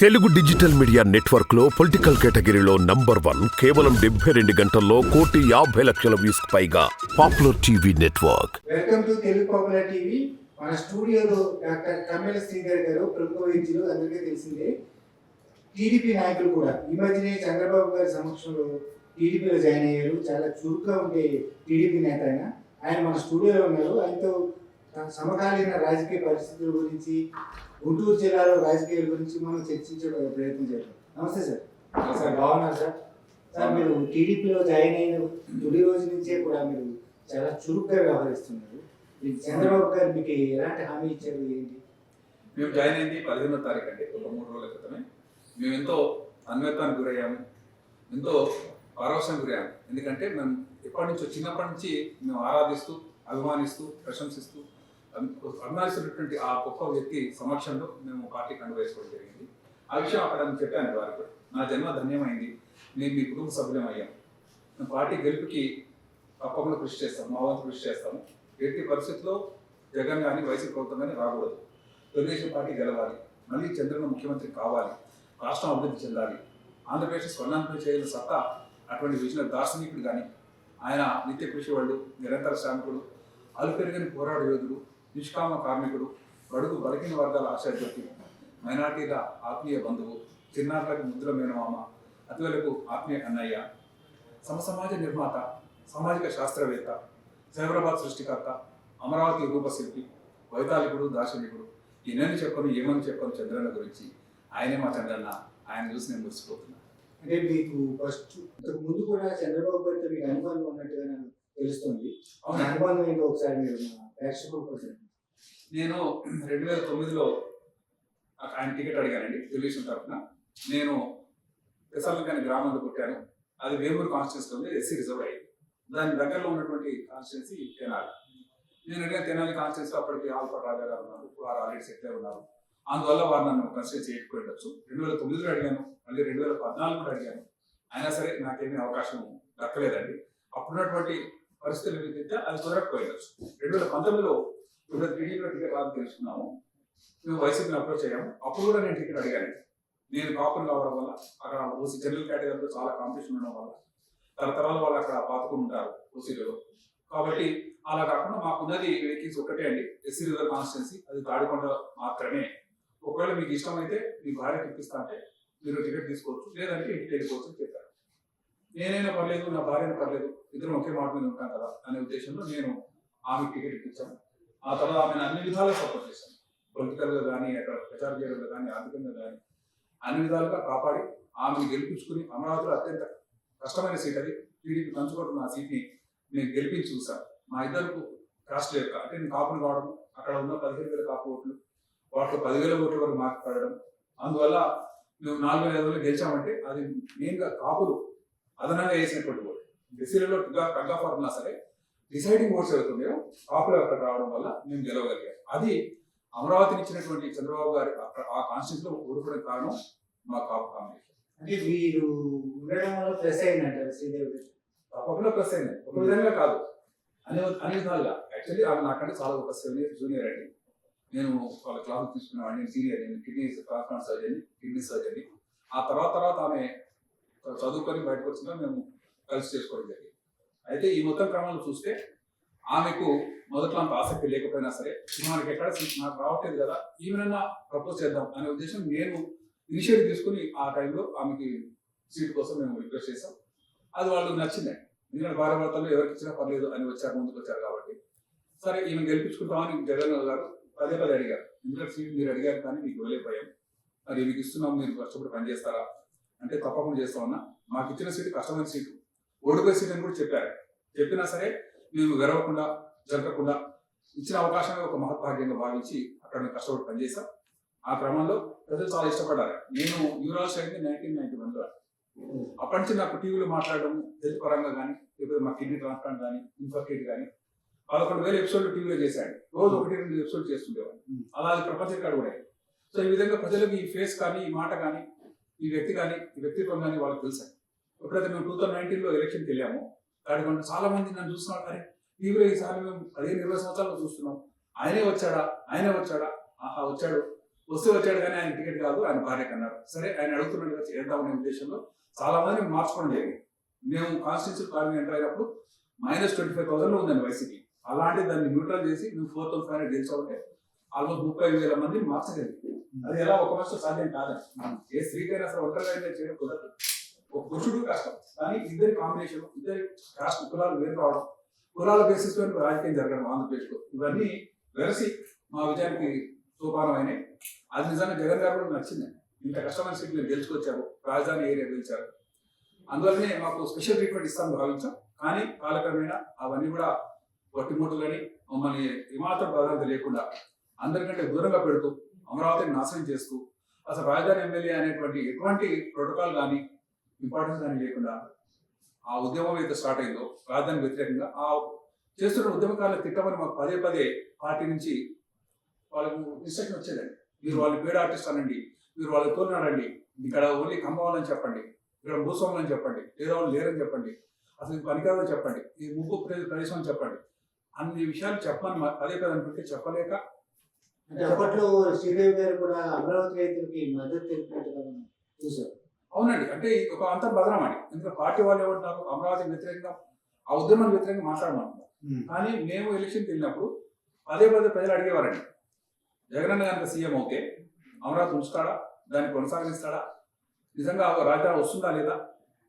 Telugu digital media నెట్వర్క్లో political కేటగిరీలో number one కేవలం డెబ్బై రెండు గంటల్లో కోటి యాభై లక్షల వ్యూస్ పైగా popular TV network. Welcome to Telugu popular TV. మన స్టూడియోలో డాక్టర్ కమ్మెల శ్రీధర్ గారు ప్రముఖ వైద్యులు అందరికీ తెలిసిందే. టీడీపీ నాయకులు కూడా ఈ మధ్యనే చంద్రబాబు గారి సమక్షంలో టీడీపీలో జాయిన్ అయ్యారు. చాలా చురుగ్గా ఉండే టీడీపీ నేత ఆయన. ఆయన మన స్టూడియోలో ఉన్నారు. ఆయనతో సమకాలీన రాజకీయ పరిస్థితుల గురించి గుంటూరు జిల్లాలో రాజకీయాల గురించి మనం చర్చించే ప్రయత్నం చేద్దాం. నమస్తే సార్. సార్ బాగున్నారు సార్? సార్ మీరు టీడీపీలో జాయిన్ అయిన తొలి రోజు నుంచే కూడా మీరు చాలా చురుగ్గా వ్యవహరిస్తున్నారు. చంద్రబాబు గారు మీకు ఎలాంటి హామీ ఇచ్చారు ఏంటి? మేము జాయిన్ అయింది పదిహేనో తారీఖు అండి ఒక మూడు రోజుల క్రితమే. మేము ఎంతో అన్వేతానికి గురయ్యాము ఎంతో పరవశం గురయ్యాము. ఎందుకంటే మేము ఎప్పటి నుంచో చిన్నప్పటి నుంచి మేము ఆరాధిస్తూ అభిమానిస్తూ ప్రశంసిస్తూ అభి- ఆ గొప్ప వ్యక్తి సమక్షంలో మేము పార్టీ కండు వేసుకోవడం జరిగింది. ఆ విషయం అక్కడ చెప్పాను వారికి. నా జన్మ ధన్యమైంది. నేను మీ కుటుంబ సభ్యులం అయ్యాం పార్టీ గెలుపుకి తప్పకుండా కృషి చేస్తాం. మా వంతు కృషి చేస్తాము. ఎట్టి పరిస్థితుల్లో జగన్ కానీ వైసీపీ ప్రభుత్వం కానీ రాకూడదు. తెలుగుదేశం పార్టీ గెలవాలి. మళ్ళీ చంద్రబాబు ముఖ్యమంత్రి కావాలి. రాష్ట్రం అభివృద్ధి చెందాలి. ఆంధ్రప్రదేశ్ స్వర్ణాంతం చేయని సత్తా అటువంటి విజయ దార్శనికుడు కానీ ఆయన నిత్య కృషి వాళ్ళు నిరంతర శ్రామికుడు అలుపెరుగని పోరాట యోధుడు నిష్కామ కార్మికుడు బడుగు బలహీన వర్గాల ఆశాజ్యోతి. మైనార్టీల ఆత్మీయ బంధువు చిన్నారులకు ముద్దుల మేనమామ అతివలకు ఆత్మీయ అన్నయ్య సమసమాజ నిర్మాత సామాజిక శాస్త్రవేత్త సైబరాబాద్ సృష్టికర్త అమరావతి రూపశిల్పి వైతాళికుడు దార్శనికుడు. ఎన్నని చెప్పను ఏమని చెప్పను చంద్రన్న గురించి. ఆయనే మా చంద్రన్న. ఆయన చూసి నేను మురిసిపోతున్నా. అంటే మీకు ఫస్ట్ ఇంతకు ముందు కూడా చంద్రబాబు గారితో మీకు అనుబంధం ఉన్నట్టుగా నాకు తెలుస్తుంది. అనుబంధం ఏంటో ఒకసారి మీరు ప్రేక్షకుల నేను రెండు వేల తొమ్మిదిలో ఆయన టికెట్ అడిగానండి తెలుగుదేశం తరఫున. నేను పెసర్లకాని గ్రామంలో పుట్టాను. అది వేమూరు కాన్స్టిట్యూన్సీ ఎస్సీ రిజర్వ్ అయ్యింది. దాని దగ్గరలో ఉన్నటువంటి కాన్స్టిట్యున్సీ తెనాలి. నేను అడిగిన తెనాలి కాన్స్టిట్యున్సీ అప్పటికి ఆల్ఫా రాజా గారు ఉన్నారు వారు ఆల్రెడీ సెటిల్ అయి ఉన్నారు. అందువల్ల వారు నన్ను కన్సిడర్ చేయకపోయిండొచ్చు రెండు వేల తొమ్మిదిలో అడిగాను మళ్ళీ రెండు వేల పద్నాలుగులో అడిగాను. అయినా సరే నాకేమీ అవకాశం దక్కలేదండి. అప్పుడున్నటువంటి పరిస్థితులు ఏదైతే అది కుదరకపోయిండొచ్చు రెండు వేల పంతొమ్మిదిలో ఇప్పుడు టీడీపీలో తెలుసుకున్నాము మేము వైసీపీని అప్రోచ్ అయ్యాము. అప్పుడు కూడా నేను టికెట్ అడిగాను. నేను కాపులు కావడం వల్ల అక్కడ ఓసీ జనరల్ కేటగిరీలో చాలా కాంపిటీషన్ ఉండడం వల్ల తరతరాల వాళ్ళు అక్కడ పాతుకుని ఉంటారు ఓసీలలో కాబట్టి అలా కాకుండా మాకున్నది వెహికల్స్ ఒకటే అండి. ఎస్సీ రిజర్వ్ కాన్స్టిట్యున్సీ అది తాడికొండ మాత్రమే. ఒకవేళ మీకు ఇష్టమైతే మీ భార్య ఇప్పిస్తా అంటే మీరు టికెట్ తీసుకోవచ్చు. లేదంటే ఇంటికి వెళ్ళిపోవచ్చు అని చెప్పారు. నేనైనా పర్లేదు నా భార్యను పర్లేదు. ఇద్దరం ఒకే మాట మీద ఉంటాం కదా అనే ఉద్దేశంలో నేను ఆమె టికెట్ ఇప్పించాను. ఆ తర్వాత ఆమెను అన్ని విధాలుగా సపోర్ట్ చేశాను. పొలిటికల్గా కానీ అక్కడ ప్రచారం చేయడంలో కానీ ఆర్థికంగా కానీ అన్ని విధాలుగా కాపాడి ఆమెను గెలిపించుకుని అమరావతిలో అత్యంత కష్టమైన సీట్ అది. టీడీపీ పంచుకుంటున్న ఆ సీట్ని నేను గెలిపించి చూశాను. మా ఇద్దరు కాస్ట్ యొక్క అంటే నేను కాపును కావడం అక్కడ ఉన్న పదిహేను వేల కాపు ఓట్లు వాటిలో పదివేల ఓట్ల వరకు మార్పు పడడం. అందువల్ల మేము నాలుగు వేల ఐదు వందలు గెలిచామంటే అది మెయిన్గా కాపులు అదనంగా వేసినటువంటి ఓటు. ఎస్సీలలో కగ్గా ఫార్ములా సరే డిసైడింగ్ ఓట్స్ అవుతున్నాయో కాపులు అక్కడ రావడం వల్ల మేము గెలవగలిగాం. అది అమరావతిని ఇచ్చినటువంటి చంద్రబాబు గారి ఆ- ఆ కాన్స్టిట్యూన్స్లో ఓడిపోవడం కారణం మా కాపు కాంబినేషన్ అంటే మీరు ఉండడం వల్ల ప్లస్ అయిందంటారు శ్రీదేవి తప్పకుండా ప్లస్ అయింది. ఒక విధంగా కాదు. అనే అన్ని విధాలుగా. యాక్చువల్లీ ఆమె నాకంటే చాలా ఒక జూనియర్ అండి. నేను వాళ్ళ క్లాస్ తీసుకున్నాను నేను సీనియర్ నేను kidney transplant surgeon kidney surgeon ఆ తర్వాత తర్వాత ఆమె చదువుకొని బయటకు వచ్చినా మేము కలిసి చేసుకోవడం జరిగింది. అయితే ఈ మొత్తం క్రమంలో చూస్తే ఆమెకు మొదట్లో అంత ఆసక్తి లేకపోయినా సరే మనకి ఎక్కడ సీట్ నాకు రావట్లేదు కదా ఈమెనన్నా ప్రపోజ్ చేద్దాం అనే ఉద్దేశం నేను ఇనిషియేటివ్ తీసుకుని ఆ టైంలో ఆమెకి సీట్ కోసం మేము రిక్వెస్ట్ చేసాం అది వాళ్ళకి నచ్చింది. ఎందుకంటే భార్య భర్తలు ఎవరికి ఇచ్చినా పర్లేదు అని వచ్చారు ముందుకు వచ్చారు కాబట్టి. సరే ఈమె గెలిపించుకుంటామని జగన్ గారు పదే పదే అడిగారు. ఎందుకంటే సీట్ మీరు అడిగారు కానీ మీకు వెళ్ళిపోయాం మరి మీకు ఇస్తున్నాం మీరు కష్టపడి పని చేస్తారా అంటే తప్పకుండా చేస్తామన్నా. మాకు ఇచ్చిన సీటు కష్టమైన సీటు. ఓడిపోయే అని కూడా చెప్పారు. చెప్పినా సరే మేము గెలవకుండా జరగకుండా ఇచ్చిన అవకాశమే ఒక మహత్భాగ్యంగా భావించి అక్కడ మేము కష్టపడి పనిచేశాం. ఆ క్రమంలో ప్రజలు చాలా ఇష్టపడ్డారు నేను యూరాలజీ అయింది నైన్టీన్ నైన్టీ వన్లో అప్పటి నుంచి నాకు టీవీలో మాట్లాడడం హెల్త్ పరంగా కానీ లేకపోతే మా కిడ్నీ ట్రాన్స్ప్లాంట్ కానీ ఇన్ఫర్కేట్ కానీ పదకొండు వేల ఎపిసోడ్లు టీవీలో చేశాడు. రోజు ఒకటి రెండు ఎపిసోడ్ చేస్తుండేవాడు. అలా అది ప్రపంచ రికార్డు కూడా సో ఈ విధంగా ప్రజలకు ఈ ఫేస్ కానీ ఈ మాట కానీ ఈ వ్యక్తి కానీ ఈ వ్యక్తిత్వం కానీ వాళ్ళకి తెలుసాయి ఎప్పుడైతే మేము టూ థౌసండ్ నైన్టీన్లో ఎలక్షన్కి వెళ్ళాము తాడికొండ చాలా మంది నన్ను చూస్తున్నాడు అరే టీవీలో ఈసారి మేము పదిహేను ఇరవై సంవత్సరాలు చూస్తున్నాం. ఆయనే వచ్చాడా? ఆయనే వచ్చాడా? ఆహా వచ్చాడు. వస్తే వచ్చాడు కానీ ఆయన టికెట్ కాదు ఆయన భార్యకు అన్నారు సరే ఆయన అడుగుతున్నట్టుగా చేద్దామనే ఉద్దేశంలో చాలా మంది మార్చుకోవడం జరిగింది. మేము కాన్స్టిట్యూషన్ పార్టీ ఎంటర్ అయినప్పుడు మైనస్ ట్వంటీ ఫైవ్ థౌసండ్ ఉందండి వైసీపీ. అలాంటి దాన్ని న్యూట్రల్ చేసి మేము ఫోర్ థౌసండ్ ఫైవ్ హండ్రెడ్ గెలిచామంటే ఆల్మోస్ట్ ముప్పై వేల మంది మార్చగలిగింది అది ఎలా ఒక మనిషి సాధ్యం కాదండి. ఏ స్త్రీకైనా అసలు ఒంటరిగా చేయడం కుదరదు. ఒక పురుషుడు కష్టం. కానీ ఇద్దరి కాంబినేషన్ ఇద్దరి రాష్ట్ర కులాలు వేరు రావడం కులాల బేసిస్లో రాజకీయం జరగడం ఆంధ్రప్రదేశ్లో ఇవన్నీ వెలసి మా విజయానికి సోపానం అది నిజంగా జగన్ గారు కూడా నచ్చింది. ఇంత కష్టమైన సీట్ మీరు గెలుచుకొచ్చారు రాజధాని ఏరియా గెలిచారు. అందువల్లనే మాకు స్పెషల్ ట్రీట్మెంట్ ఇస్తామని భావించాం. కానీ కాలక్రమేణా అవన్నీ కూడా ఒట్టిమూటలని మమ్మల్ని ఏమాత్రం ప్రాధాన్యత లేకుండా అందరికంటే దూరంగా పెడుతూ అమరావతిని నాశనం చేస్తూ అసలు రాజధాని ఎమ్మెల్యే అనేటువంటి ఎటువంటి ప్రోటోకాల్ కానీ ఇంపార్టెన్స్ దానికి లేకుండా ఆ ఉద్యమం అయితే స్టార్ట్ అయిందో రాజధాని వ్యతిరేకంగా ఆ చేస్తున్న ఉద్యమకాలను తిట్టమని మాకు పదే పదే పార్టీ నుంచి వాళ్ళకు ఇన్స్ట్రక్షన్ వచ్చేదండి. మీరు వాళ్ళు పేడ ఆర్టిస్ట్ అనండి మీరు వాళ్ళు తోలినాడండి ఇక్కడ ఓన్లీ కంబవాలని చెప్పండి ఇక్కడ భూస్వాములు అని చెప్పండి లేదా వాళ్ళు లేరని చెప్పండి అసలు పని పనికాదని చెప్పండి ఈ ముగ్గు ప్రదేశ ప్రదేశం అని చెప్పండి. అన్ని విషయాలు చెప్పని మా- పదే అనుకుంటే చెప్పలేక అప్పట్లో శ్రీదేవి గారు కూడా అమరావతి రైతులకి మద్దతు తెలిపినట్టుగా చూసారు అవునండి. అంటే ఒక అంత భద్రమండి ఎందుకంటే పార్టీ వాళ్ళు ఏమంటారు అమరావతి వ్యతిరేకంగా ఆ ఉద్యమానికి వ్యతిరేకంగా మాట్లాడమంటున్నారు కానీ మేము ఎలక్షన్కి వెళ్ళినప్పుడు పదే పదే ప్రజలు అడిగేవారండి. జగనన్న కనుక సీఎం ఓకే. అమరావతి ఉంచుతాడా? దాన్ని కొనసాగిస్తాడా? నిజంగా రాజధాని వస్తుందా లేదా?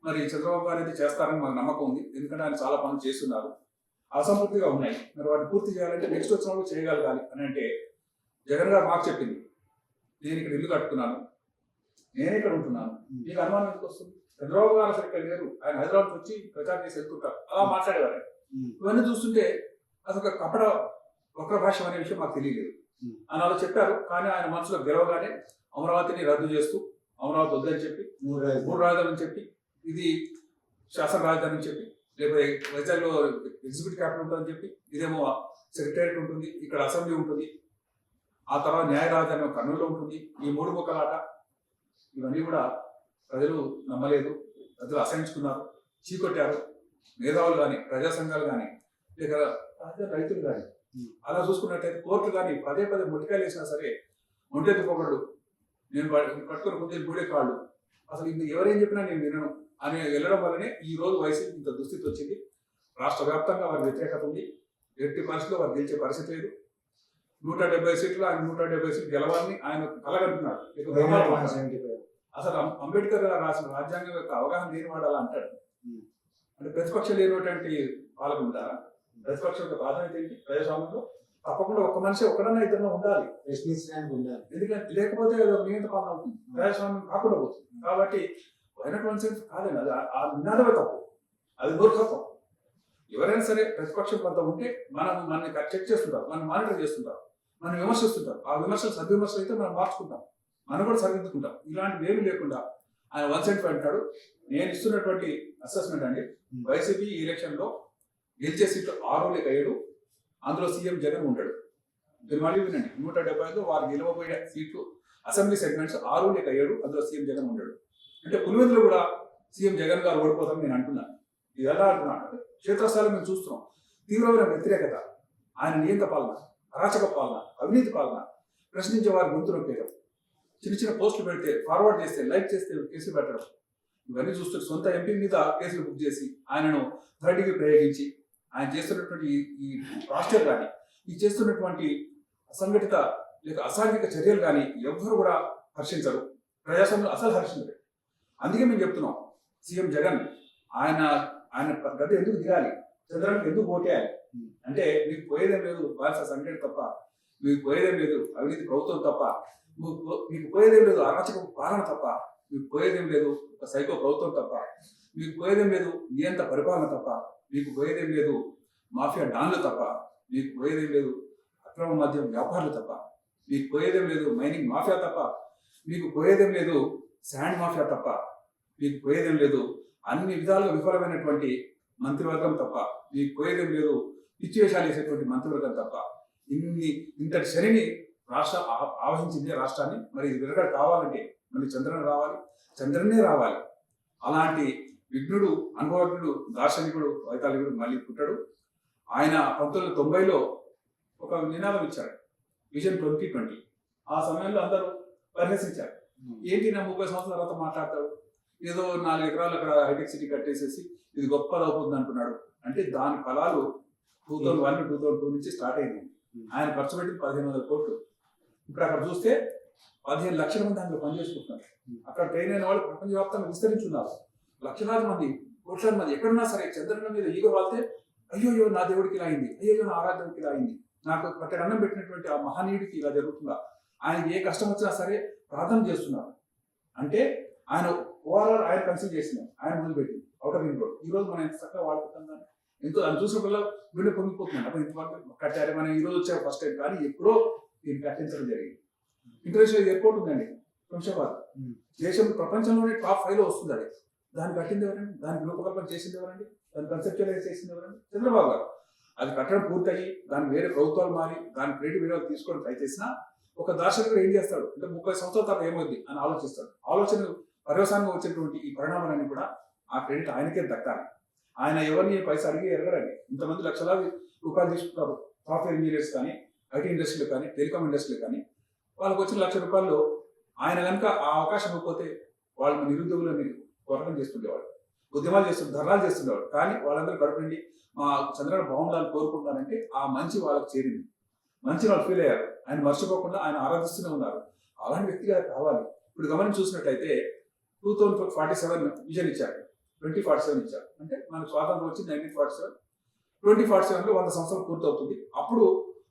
మరి చంద్రబాబు గారు అయితే చేస్తారని మాకు నమ్మకం ఉంది. ఎందుకంటే ఆయన చాలా పనులు చేస్తున్నారు. అసంపూర్తిగా ఉన్నాయి. మరి వాటిని పూర్తి చేయాలంటే నెక్స్ట్ వచ్చినప్పుడు చేయగలగాలి అని అంటే జగన్ గారు మాకు చెప్పింది నేను ఇక్కడ ఇల్లు కట్టుకున్నాను. నేను ఇక్కడ ఉంటున్నాను. మీకు అనుమానం ఎందుకు వస్తుంది? చంద్రబాబు గారు అసలు ఇక్కడ లేరు ఆయన హైదరాబాద్ వచ్చి ప్రచారం చేసి వెళ్తుంటారు. అలా మాట్లాడేవారు. ఇవన్నీ చూస్తుంటే అదొక కపట వక్ర భాష అనే విషయం మాకు తెలియలేదు. అని అలా చెప్పారు కానీ ఆయన మనసులో గెలవగానే అమరావతిని రద్దు చేస్తూ అమరావతి వద్దని చెప్పి మూడు రాజధాని. అని చెప్పి ఇది శాసన రాజధాని అని చెప్పి లేకపోతే వైజాగ్లో ఎగ్జిక్యూటివ్ క్యాపిటల్ ఉంటుందని చెప్పి ఇదేమో సెక్రటేరియట్ ఉంటుంది ఇక్కడ అసెంబ్లీ ఉంటుంది ఆ తర్వాత న్యాయ రాజధాని కర్నూలులో ఉంటుంది ఈ మూడు ముక్కల ఆట ఇవన్నీ కూడా ప్రజలు నమ్మలేదు ప్రజలు అసహించుకున్నారు చీకొట్టారు. మేధావులు కానీ ప్రజా సంఘాలు కానీ లేక రైతులు కానీ. అలా చూసుకున్నట్టయితే కోర్టు కానీ పదే పదే ముట్టికాయలు వేసినా సరే ఒంటెత్తి పొగడు నేను పట్టుకుని కొంచెం మూడే కాళ్ళు. అసలు ఇంక ఎవరేం చెప్పినా నేను వినను. అని వెళ్ళడం వల్లనే ఈ రోజు వైసీపీ ఇంత దుస్థితి వచ్చింది. రాష్ట్ర వ్యాప్తంగా వారి వ్యతిరేకత ఉంది. ఎట్టి పరిస్థితిలో వారు గెలిచే పరిస్థితి లేదు. నూట డెబ్బై సీట్లు ఆయన నూట డెబ్బై సీట్లు గెలవాలని ఆయన ఫైవ్. అసలు అంబేద్కర్ గారు రాసిన రాజ్యాంగం యొక్క అవగాహన లేని వాడు అలా అంటాడు. అంటే ప్రతిపక్షం లేనటువంటి పాలన ఉందా ప్రతిపక్షం యొక్క ప్రాధాన్యత ఏంటి? ప్రజాస్వామ్యంలో తప్పకుండా ఒక మనిషి ఒక్కడన్నా ఇద్దరు ఉండాలి. ప్రశ్నించడానికి ఉండాలి. ఎందుకంటే లేకపోతే నియంత్రణ పాలన అవుతుంది. ప్రజాస్వామ్యం కాకుండా పోతుంది. కాబట్టి వైనట్ సెన్స్ కాదండి. అది ఆ- నినాదమే తప్పు. అది మూర్ఖత్వం ఎవరైనా సరే ప్రతిపక్షం కొంత ఉంటే మనం మనని చెక్ చేస్తుంటారు మనం మానిటర్ చేస్తుంటారు మనం విమర్శిస్తుంటారు ఆ విమర్శలు సద్విమర్శలు అయితే మనం మార్చుకుంటాం. మనం కూడా సరిదిద్దుకుంటాం. ఇలాంటివి ఏమీ లేకుండా ఆయన వన్ సెంట్ అంటాడు నేను ఇస్తున్నటువంటి అసెస్మెంట్ అండి వైసీపీ ఈ ఎలక్షన్లో గెలిచే సీట్లు ఆరు లేక ఏడు అందులో సీఎం జగన్ ఉంటాడు. మీరు మళ్ళీ వినండి నూట డెబ్బై ఐదు వారు గెలవబోయే సీట్లు అసెంబ్లీ సెగ్మెంట్స్ ఆరు లేక ఏడు అందులో సీఎం జగన్ ఉంటాడు. అంటే పులివెందులో కూడా సీఎం జగన్ గారు ఓడిపోతారని నేను అంటున్నాను. ఇది ఎలా అంటున్నాను క్షేత్రస్థాయిలో మేము చూస్తున్నాం. తీవ్రమైన వ్యతిరేకత ఆయన నియంత పాలన అరాచక పాలన అవినీతి పాలన ప్రశ్నించే వారి గొంతు నొక్కేయడం చిన్న చిన్న పోస్టులు పెడితే ఫార్వర్డ్ చేస్తే లైక్ చేస్తే కేసులు పెట్టడం. ఇవన్నీ చూస్తూ సొంత ఎంపీ మీద కేసులు బుక్ చేసి ఆయనను థర్డ్ డిగ్రీ ప్రయోగించి ఆయన చేస్తున్నటువంటి ఈ- ఈ రాష్ట్రం కానీ ఈ చేస్తున్నటువంటి అసంఘటిత లేక అసాంఘిక చర్యలు కానీ ఎవ్వరు కూడా హర్షించరు. ప్రజాస్వామ్యం అసలు హర్షించరు. అందుకే మేము చెప్తున్నాం సీఎం జగన్ ఆయన ఆయన గత ఎందుకు దిగాలి చంద్రబాబు ఎందుకు ఓటేయాలి అంటే మీకు పోయేదేం లేదు బానిస సంఘటన తప్ప మీకు పోయేదేం లేదు అవినీతి ప్రభుత్వం తప్ప మీకు పో- మీకు పోయేదేం లేదు అరాచక పాలన తప్ప మీకు పోయేదేం లేదు ఒక సైకో ప్రభుత్వం తప్ప మీకు పోయేదేం లేదు నియంత పరిపాలన తప్ప మీకు పోయేదేం లేదు మాఫియా డాన్లు తప్ప మీకు పోయేదేం లేదు అక్రమ మద్యం వ్యాపారులు తప్ప మీకు పోయేదేం లేదు మైనింగ్ మాఫియా తప్ప మీకు పోయేదేం లేదు శాండ్ మాఫియా తప్ప మీకు పోయేదేం లేదు అన్ని విధాలుగా విఫలమైనటువంటి మంత్రివర్గం తప్ప మీకు పోయేదేం లేదు పిచ్చి వేషాలు వేసేటువంటి మంత్రివర్గం తప్ప ఇన్ని ఇంతటి శనిని రాష్ట్ర ఆవహించింది రాష్ట్రాన్ని మరి విరగడ కావాలంటే మళ్ళీ చంద్రన్ రావాలి చంద్రనే రావాలి. అలాంటి విఘ్నుడు అనుభవజ్ఞుడు దార్శనికుడు వైతాళికుడు మళ్ళీ పుట్టాడు. ఆయన పంతొమ్మిది వందల తొంభైలో ఒక నినాదం ఇచ్చాడు విజన్ ట్వంటీ ట్వంటీ. ఆ సమయంలో అందరూ పరిహసించారు. ఏంటి నా ముప్పై సంవత్సరాల తర్వాత మాట్లాడతాడు ఏదో నాలుగు ఎకరాలు అక్కడ హైటెక్ సిటీ కట్టేసేసి ఇది గొప్పది అవుతుంది అంటున్నాడు. అంటే దాని ఫలాలు two thousand one two thousand two నుంచి స్టార్ట్ అయింది. ఆయన ఖర్చు పెట్టింది పదిహేను వందల కోట్లు. ఇప్పుడు అక్కడ చూస్తే పదిహేను లక్షల మంది అందులో పనిచేసుకుంటున్నారు అక్కడ ట్రైన్ అయిన వాళ్ళు ప్రపంచవ్యాప్తంగా విస్తరించున్నారు. లక్షలాది మంది కోట్లాది మంది ఎక్కడున్నా సరే చంద్రుని మీద ఈగ వాళ్తే అయ్యోయ్యో నా దేవుడికి ఇలా అయింది. అయ్యో నా ఆరాధ్యానికి ఇలా అయింది. నాకు పట్టెడు అన్నం పెట్టినటువంటి ఆ మహనీయుడికి ఇలా జరుగుతుందా? ఆయనకి ఏ కష్టం వచ్చినా సరే ప్రార్థన చేస్తున్నారు. అంటే ఆయన ఓవరాల్ ఆయన కన్సిడర్ చేసినాం ఆయన మొదలుపెట్టింది అవుటర్ రింగ్ రోడ్. ఈ రోజు మనం ఎంత చక్కగా వాడుకుంటాం ఎంతో అది చూసినప్పుడల్లా గుండె పొంగిపోతున్నాం అప్పుడు ఇంతవరకు కట్టారు మనం ఈ రోజు వచ్చారు ఫస్ట్ టైం కానీ ఎప్పుడో దీన్ని కట్టించడం జరిగింది. ఇంటర్నేషనల్ ఎయిర్పోర్ట్ ఉందండి శంషాబాద్. దేశం ప్రపంచంలోనే టాప్ ఫైవ్లో వస్తుంది అది. దాన్ని కట్టింది ఎవరండి? దానికి రూపకల్పన చేసింది ఎవరండి? దాన్ని కన్సెప్చువలైజ్ చేసింది ఎవరండి? చంద్రబాబు గారు. అది కట్టడం పూర్తయి దాన్ని వేరే ప్రభుత్వాలు మారి దాని క్రెడిట్ వేరే వాళ్ళు తీసుకొని ట్రై చేసినా ఒక దర్శకుడు ఏం చేస్తాడు? అంటే ముప్పై సంవత్సరాల తర్వాత ఏమైంది అని ఆలోచిస్తాడు. ఆలోచన పర్యవసానంగా వచ్చేటువంటి ఈ పరిణామాలన్నీ కూడా ఆ క్రెడిట్ ఆయనకే దక్కాలి. ఆయన ఎవరిని పైసా అడిగి ఎరగడండి. ఇంతమంది లక్షలాది రూపాయలు తీసుకుంటారు. సాఫ్ట్వేర్ ఇంజనీర్స్ కానీ ఐటీ ఇండస్ట్రీలో కానీ టెలికాం ఇండస్ట్రీలో కానీ వాళ్ళకి వచ్చిన లక్ష రూపాయల్లో ఆయన కనుక ఆ అవకాశం ఇవ్వకపోతే వాళ్ళు నిరుద్యోగులని కొరకం చేస్తుండేవాడు ఉద్యమాలు చేస్తు ధర్నాలు చేస్తుండేవాడు కానీ వాళ్ళందరూ గడపండి మా చంద్రబాబు బాగుండాలని కోరుకుంటానంటే ఆ మంచి వాళ్ళకి చేరింది. మంచి వాళ్ళు ఫీల్ అయ్యారు. ఆయన మర్చిపోకుండా ఆయన ఆరాధిస్తూనే ఉన్నారు. అలాంటి వ్యక్తిగా కావాలి. ఇప్పుడు గమనించి చూసినట్టయితే two thousand forty seven vision ఇచ్చారు. ట్వంటీ ఫార్టీ సెవెన్ ఇచ్చారు. అంటే మనకు స్వాతంత్రం వచ్చి nineteen forty seven twenty forty సెవెన్లో వంద సంవత్సరాలు పూర్తవుతుంది. అప్పుడు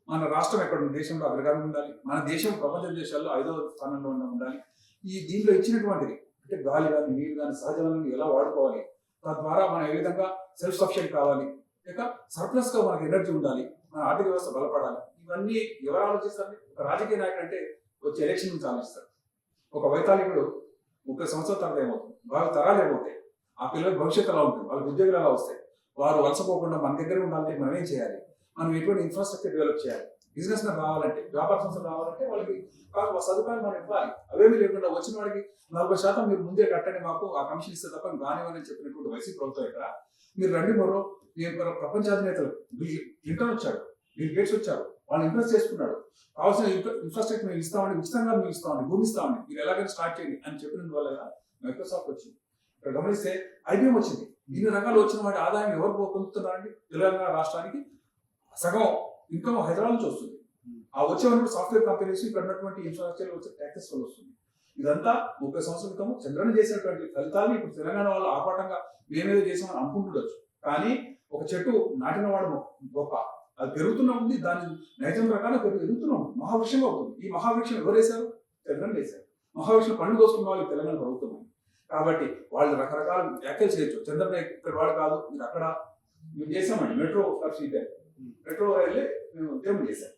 మన రాష్ట్రం ఎక్కడ దేశంలో అగ్రగామి ఉండాలి. మన దేశం ప్రపంచ దేశాల్లో ఐదో స్థానంలో ఉన్న ఉండాలి. ఈ దీనిలో ఇచ్చినటువంటిది అంటే గాలి కానీ నీరు కానీ సహజ వనరులను ఎలా వాడుకోవాలి? తద్వారా మనం ఏ విధంగా సెల్ఫ్ సఫిషియెంట్ కావాలి? లేక సర్ప్లస్గా మనకి ఎనర్జీ ఉండాలి? మన ఆర్థిక వ్యవస్థ బలపడాలి? ఇవన్నీ ఎవరు ఆలోచిస్తారు? ఒక రాజకీయ నాయకుడు అంటే వచ్చే ఎలక్షన్ నుంచి ఆలోచిస్తారు. ఒక వైతాళికుడు ముప్పై సంవత్సరాల తర్వాత ఏమవుతుంది? వాళ్ళ తరాలు ఏమవుతాయి? ఆ పిల్లల భవిష్యత్తు ఎలా ఉంటుంది వాళ్ళ ఉద్యోగాలు ఎలా వస్తాయి? వారు వలసపోకుండా మన దగ్గర ఉండాలంటే మనం ఏం చేయాలి? మనం ఎటువంటి ఇన్ఫ్రాస్ట్రక్చర్ డెవలప్ చేయాలి? బిజినెస్ మ్యాన్ రావాలంటే వ్యాపార సంస్థలు రావాలంటే వాళ్ళకి కాస్త సదుపాయాలు మనం ఇవ్వాలి. అవేమీ లేకుండా వచ్చిన వాడికి నలభై శాతం మీరు ముందే కట్టండి మాకు ఆ కమిషన్ ఇస్తే తప్ప కానివ్వని చెప్పినటువంటి వైసీపీ ప్రభుత్వం ఇక్కడ. మీరు రండి మరో నేను ప్రపంచ అధినేతలు క్లింటన్ వచ్చాడు. బిల్ గేట్స్ వచ్చారు వాళ్ళు ఇన్వెస్ట్ చేసుకున్నాడు. కావాల్సిన ఇన్ఫ్రాస్ట్రక్చర్ మేము ఇస్తామని ఉచితంగా మేము ఇస్తామని భూమి ఇస్తామని మీరు ఎలాగైనా స్టార్ట్ చేయండి అని చెప్పినందువల్ల మైక్రోసాఫ్ట్ వచ్చింది. ఇక్కడ గమనిస్తే ఐబీఎం వచ్చింది. ఇన్ని రకాలు వచ్చిన వాటి ఆదాయం ఎవరు పొందుతున్నారండి? తెలంగాణ రాష్ట్రానికి సగం ఇన్కమ్ హైదరాబాద్ నుంచి వస్తుంది. ఆ వచ్చే సాఫ్ట్వేర్ కంపెనీస్ ఇక్కడ ఉన్నటువంటి ఇన్ఫ్రాస్ట్రక్చర్ వచ్చే ట్యాక్సెస్ వల్ల వస్తుంది. ఇదంతా ముప్పై సంవత్సరాల క్రితం చంద్రన చేసినటువంటి ఫలితాలు ఇప్పుడు తెలంగాణ వాళ్ళు ఆపాటంగా మేమేదో చేసామని అనుకుంటుండొచ్చు. కానీ ఒక చెట్టు నాటిన వాడు గొప్ప. అది పెరుగుతూనే ఉంది దాని నైజం ప్రకారం పెరుగుతూనే ఉంది. మహావృక్షం అవుతుంది. ఈ మహావృక్షం ఎవరు వేశారు? తెలంగాణ వేశారు. మహావృక్షం పండు కోసం వాళ్ళు తెలంగాణ ప్రభుత్వం కాబట్టి వాళ్ళు రకరకాల వ్యాఖ్యలు చేయొచ్చు. చంద్రబాబు ఇక్కడ వాడు కాదు మీరు అక్కడ మేము చేసామండి metro for seat metro rail మేము ఉద్యమం చేశాం.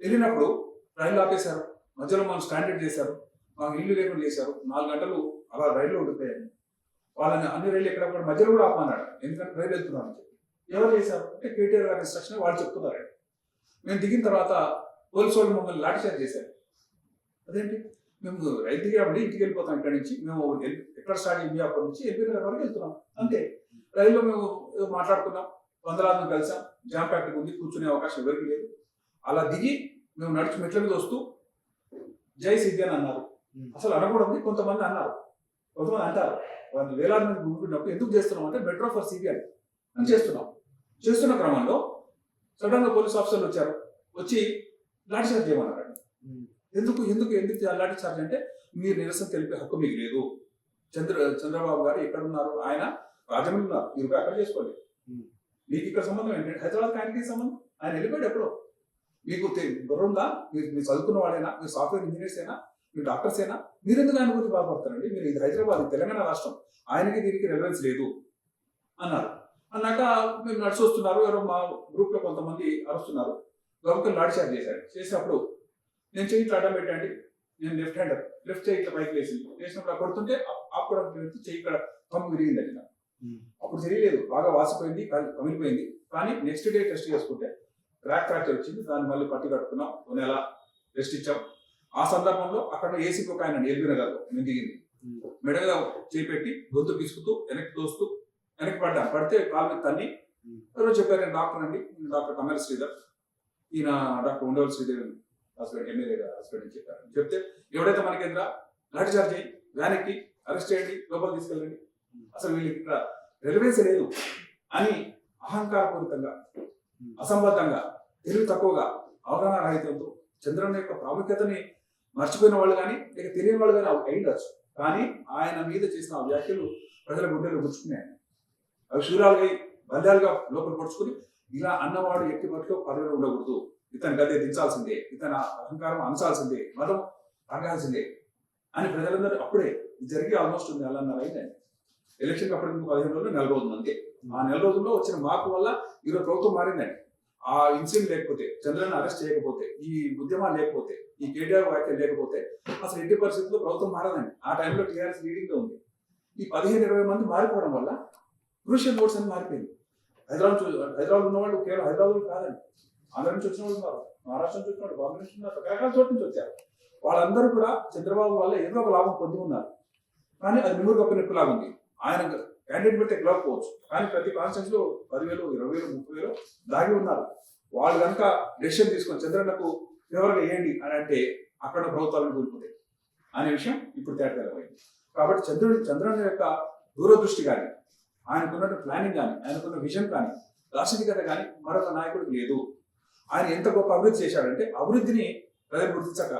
వెళ్ళినప్పుడు రైలు ఆపేశారు. మధ్యలో మనం స్టాండర్డ్ చేశారు. మాకు ఇల్లు లేకుండా చేశారు. నాలుగు గంటలు అలా రైల్లో ఉండిపోయాను వాళ్ళని అన్ని రైలు ఎక్కడ మధ్యలో కూడా ఆపన్నాడు ఎందుకంటే రైలు వెళ్తున్నారని చెప్పి. ఎవరు చేశారు? అంటే కేటీఆర్ గారి ఇన్స్ట్రక్షన్ వాళ్ళు చెప్తున్నారండి మేము దిగిన తర్వాత పోలీసు వాళ్ళు మమ్మల్ని లాఠీచార్జ్ చేశారు. అదేంటి? మేము రైలు దిగామండి ఇంటికి వెళ్ళిపోతాం ఇక్కడి నుంచి. మేము ఎక్కడ స్టార్ట్ అయ్యింది అప్పటి నుంచి ఎల్బీ నగర్ వరకు వెళ్తున్నాం. అంతే. రైల్లో మేము మాట్లాడుకున్నాం. వందలాది కలిసాం. జామ్ ప్యాక్టింగ్ ఉంది. కూర్చునే అవకాశం ఎవరికి లేదు. అలా దిగి మేము నడిచి మెట్ల మీద వస్తూ జై సిద్ధి అని అన్నారు. అసలు అనకూడదు. కొంతమంది అన్నారు. కొంతమంది అంటారు. వాళ్ళు వేలాది మంది గుంపుకున్నప్పుడు ఎందుకు చేస్తున్నాం అంటే మెట్రో ఫర్ సిబిఐ అని. చేస్తున్నాం. చేస్తున్న క్రమంలో సడన్గా పోలీస్ ఆఫీసర్లు వచ్చారు. వచ్చి లాఠీ చార్జ్ చేయమన్నారు ఎందుకు ఎందుకు ఎందుకు లాఠీ చార్జ్ అంటే మీరు నిరసన తెలిపే హక్కు మీకు లేదు. చంద్ర చంద్రబాబు గారు ఎక్కడ ఉన్నారు ఆయన రాజమండ్రి ఉన్నారు. మీరు అక్కడ చేసుకోండి. మీకు ఇక్కడ సంబంధం ఏంటంటే హైదరాబాద్ ఆయనకి సంబంధం? ఆయన వెళ్ళిపోయాడు ఎప్పుడో. మీకు ఉందా మీరు మీరు చదువుకున్న వాళ్ళైనా మీరు సాఫ్ట్వేర్ ఇంజనీర్స్ అయినా మీరు డాక్టర్స్ అయినా మీరు ఎందుకు ఆయన గురించి బాధపడతారండి? మీరు ఇది హైదరాబాద్ తెలంగాణ రాష్ట్రం. ఆయనకి దీనికి రెలవెన్స్ లేదు. అన్నారు. అన్నాక మేము నడిచి వస్తున్నారు. ఎవరో మా గ్రూప్లో కొంతమంది అరుస్తున్నారు. గబుక్కలు లాడి చార్జ్ చేశారు చేసినప్పుడు నేను చెయ్యి ఇట్లా అడ్డం పెట్టండి. నేను లెఫ్ట్ హ్యాండర్ లెఫ్ట్ చెయ్యి ఇట్లా పైకి వేసింది వేసినప్పుడు కొడుతుంటే ఆపుకోవడానికి వెళ్తే చెయ్యి ఇక్కడ తమ్ము విరిగిందండి నాకు అప్పుడు తెలియలేదు. బాగా వాసిపోయింది కమి- కమిలిపోయింది. కానీ నెక్స్ట్ డే టెస్ట్ చేసుకుంటే క్రాక్ ఫ్రాక్చర్ వచ్చింది. దాన్ని మళ్ళీ పట్టి కట్టుకున్నాం. ఒక నెల రెస్ట్ ఇచ్చాం. ఆ సందర్భంలో అక్కడ ఏసీపీ ఒక ఆయన ఎల్బీ నగర్ మేము దిగింది. మెడ మీద చేపెట్టి గొంతు పిసుకుతూ వెనక్కి తోస్తూ వెనక్కి పడ్డా పడితే కాలు తన్ని ఎవరో చెప్పారు నేను డాక్టర్ అండి. డాక్టర్ కమల్ శ్రీధర్. ఈయన doctor Undavalli Sridevi husband MLA గారు హస్బెండ్ అని చెప్పారు. చెప్తే ఎవడైతే మనకి ఎదురా లాఠీ చార్జ్ చేయి వ్యాన్కి అరెస్ట్ చేయండి లోపల తీసుకెళ్ళండి. అసలు వీళ్ళకి ఇక్కడ రెలవెన్స్ లేదు. అని అహంకారపూరితంగా అసంబద్ధంగా తెలివి తక్కువగా అవగాహన రహితంతో చంద్రన్న యొక్క ప్రాముఖ్యతని మర్చిపోయిన వాళ్ళు కానీ లేక తెలియని వాళ్ళు కానీ అవి అయిండొచ్చు. కానీ ఆయన మీద చేసిన వ్యాఖ్యలు ప్రజల గుండెలు గుచ్చుకున్నాయి. అవి శూరాలుగా బల్యాలుగా లోపల పడుచుకుని ఇలా అన్నవాడు ఎట్టి మట్లో పదవిలో ఉండకూడదు. ఇతని గదే దించాల్సిందే ఇతని అహంకారం అంచాల్సిందే మతం తగ్గాల్సిందే అని ప్రజలందరూ అప్పుడే జరిగి ఆల్మోస్ట్ నెలన్నర అయిందండి. ఎలక్షన్ అప్పటికి పదిహేను రోజులు నెల రోజులు అంతే. ఆ నెల రోజుల్లో వచ్చిన మార్పు వల్ల ఈరోజు ప్రభుత్వం మారిందండి. ఆ ఇన్సిడెంట్ లేకపోతే చంద్రన్న అరెస్ట్ చేయకపోతే ఈ ఉద్యమాలు లేకపోతే ఈ కేటీఆర్ వ్యాఖ్యలు లేకపోతే అసలు ఎట్టి పరిస్థితుల్లో ప్రభుత్వం మారదండి. ఆ టైంలో టీఆర్ఎస్ లీడింగ్ ఉంది. ఈ పదిహేను ఇరవై మంది మారిపోవడం వల్ల క్రూషియల్ ఓట్స్ అని మారిపోయింది. హైదరాబాద్ హైదరాబాద్ ఉన్న వాళ్ళు కేవలం హైదరాబాద్ కాదండి. ఆంధ్ర నుంచి వచ్చిన వాళ్ళు ఉన్నారు. మహారాష్ట్ర నుంచి వచ్చిన వాళ్ళు బాంబే నుంచి ఉన్నారు. రకరకాల చోట్ల నుంచి వచ్చారు. వాళ్ళందరూ కూడా చంద్రబాబు వల్ల ఏదో ఒక లాభం పొంది ఉన్నారు. కానీ అది నిమురు గొప్ప నొప్పిలాగా ఉంది. ఆయన క్యాండిడేట్ పెడితే గెలవకపోవచ్చు కానీ ప్రతి కాన్స్టెన్స్లో పదివేలు ఇరవై వేలు ముప్పై వేలు దాగి ఉన్నారు. వాళ్ళు కనుక డెసిషన్ తీసుకొని చంద్రన్నకు ఫేవర్గా వేయండి అని అంటే అక్కడ ప్రభుత్వాలను కోల్పోతాయి అనే విషయం ఇప్పుడు తేటతెలమైంది కాబట్టి చంద్రుడు చంద్రుని యొక్క దూరదృష్టి కానీ ఆయనకున్న ప్లానింగ్ కానీ ఆయనకున్న విజన్ కానీ దార్శనికత కానీ మరొక నాయకుడికి లేదు. ఆయన ఎంత గొప్ప అభివృద్ధి చేశాడంటే అభివృద్ధిని ప్రజలు గుర్తించక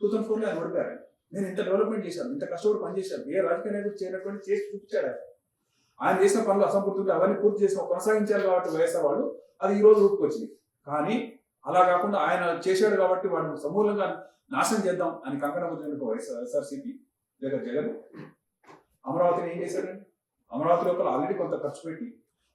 టూ థౌసండ్ ఫోర్లో ఆయన ఓడిపోయారు. నేను ఇంత డెవలప్మెంట్ చేశాను ఇంత కష్టపడి పనిచేశాను ఏ రాజకీయ నాయకుడు చేయనటువంటి చేసి చూపించాడు ఆయన. ఆయన చేసిన పనులు అసంపూర్తుంటే అవన్నీ పూర్తి చేసిన కొనసాగించారు కాబట్టి వైఎస్ఆర్ వాళ్ళు అది ఈ రోజు రూపుకొచ్చింది కానీ అలా కాకుండా ఆయన చేశాడు కాబట్టి వాడిని సమూలంగా నాశనం చేద్దాం అని కంకణ వైఎస్ఆర్ వైఎస్ఆర్సీపీ లేక జగన్ అమరావతిని ఏం చేశాడండి అమరావతి లోపల ఆల్రెడీ కొంత ఖర్చు పెట్టి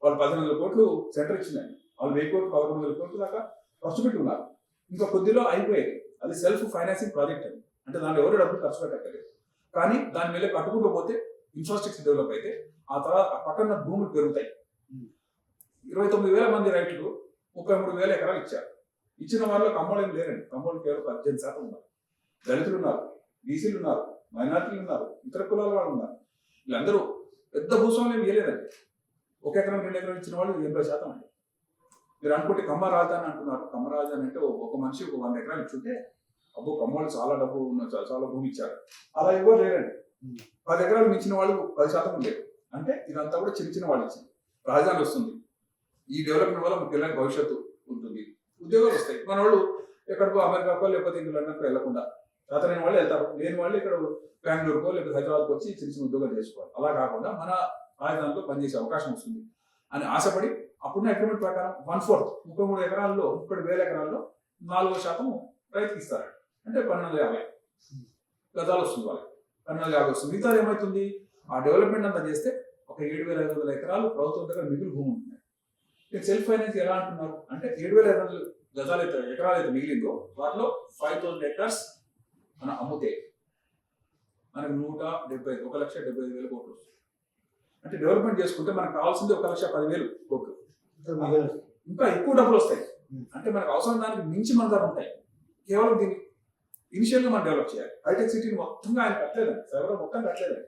వాళ్ళు పదిహేను వందల కోట్లు సెంటర్ ఇచ్చినాయి వాళ్ళు వెయ్యి కోట్లు పదకొండు వందల కోట్లు దాకా ఖర్చు పెట్టి ఉన్నారు. ఇంకా కొద్దిలో అయిపోయేది. అది సెల్ఫ్ ఫైనాన్సింగ్ ప్రాజెక్ట్ అని అంటే దాంట్లో ఎవరు డబ్బులు ఖర్చు పెట్టక్కర్లేదు. కానీ దాని మీద కట్టుకుంటూ పోతే ఇన్ఫ్రాస్ట్రక్చర్ డెవలప్ అయితే ఆ తర్వాత ఆ పక్కన భూములు పెరుగుతాయి. ఇరవై తొమ్మిది వేల మంది రైతులు ముప్పై మూడు వేల ఎకరాలు ఇచ్చారు. ఇచ్చిన వాళ్ళు కమ్మలు ఏం లేరండి. కమ్మలు కేవలం పద్దెనిమిది శాతం ఉన్నారు. దళితులు ఉన్నారు బీసీలు ఉన్నారు మైనార్టీలు ఉన్నారు ఇతర కులాల వాళ్ళు ఉన్నారు. వీళ్ళందరూ పెద్ద భూస్వామ్యం ఇవ్వలేదండి ఒక ఎకరం రెండు ఎకరం ఇచ్చిన వాళ్ళు ఎనభై శాతం అండి. మీరు అనుకుంటే కమ్మ అని అంటున్నారు. కమ్మరాజా అని అంటే ఒక మనిషి ఒక వంద ఎకరాలు ఇచ్చుంటే అబ్బో కమ్మలు చాలా డబ్బు ఉన్న చాలా భూమి ఇచ్చారు. అలా ఇవ్వరు లేరండి. పది ఎకరాలు మించిన వాళ్ళు పది శాతం ఉండేది అంటే ఇదంతా కూడా చిన్న చిన్న వాళ్ళు ఇచ్చింది. రాజధాని వస్తుంది. ఈ డెవలప్మెంట్ వల్ల మన పిల్లలకి భవిష్యత్తు ఉంటుంది. ఉద్యోగాలు వస్తాయి. మన వాళ్ళు ఎక్కడికో అమెరికాకో లేకపోతే ఇంక వెళ్ళకుండా వెళ్ళకుండా చేతనైన వాళ్ళు వెళ్తారు లేని వాళ్ళు ఇక్కడ బెంగళూరుకో లేకపోతే హైదరాబాద్కి వచ్చి చిన్న చిన్న ఉద్యోగాలు చేసుకోవాలి. అలా కాకుండా మన రాజధానిలో పనిచేసే అవకాశం వస్తుంది. అని ఆశపడి అప్పుడున్న అగ్రిమెంట్ ప్రకారం వన్ ఫోర్త్ ముప్పై మూడు ఎకరాల్లో ముప్పై వేల ఎకరాల్లో నాలుగో శాతం రైతుకి ఇస్తారు. అంటే పన్నెండు యాభై. గజాలు వస్తుంది వాళ్ళకి. పన్నెండు యాభై వస్తుంది. మిగతా ఏమవుతుంది ఆ డెవలప్మెంట్ అంతా చేస్తే ఒక ఏడు వేల ఐదు వందల ఎకరాలు ప్రభుత్వం దగ్గర మిగులు భూమి ఉంటుంది. మీకు సెల్ఫ్ ఫైనాన్స్ ఎలా అంటున్నారు? అంటే ఏడు వేల ఐదు వందల గజాలు అయితే ఎకరాలు అయితే మిగిలిందో వాటిలో ఫైవ్ థౌసండ్ ఎకర్స్ మనం అమ్ముతే మనకు నూట డెబ్బై ఒక లక్ష డెబ్బై ఐదు వేల కోట్లు వస్తుంది అంటే డెవలప్మెంట్ చేసుకుంటే మనకు కావాల్సింది ఒక లక్ష పదివేలు కోట్లు. ఇంకా ఎక్కువ డబ్బులు వస్తాయి. అంటే మనకు అవసరం దానికి మించి మన దగ్గర ఉంటాయి. కేవలం దీన్ని ఇనిషియల్గా మనం డెవలప్ చేయాలి. హైటెక్ సిటీని మొత్తంగా ఆయన కట్టలేదండి సైబర్ మొత్తం కట్టలేదండి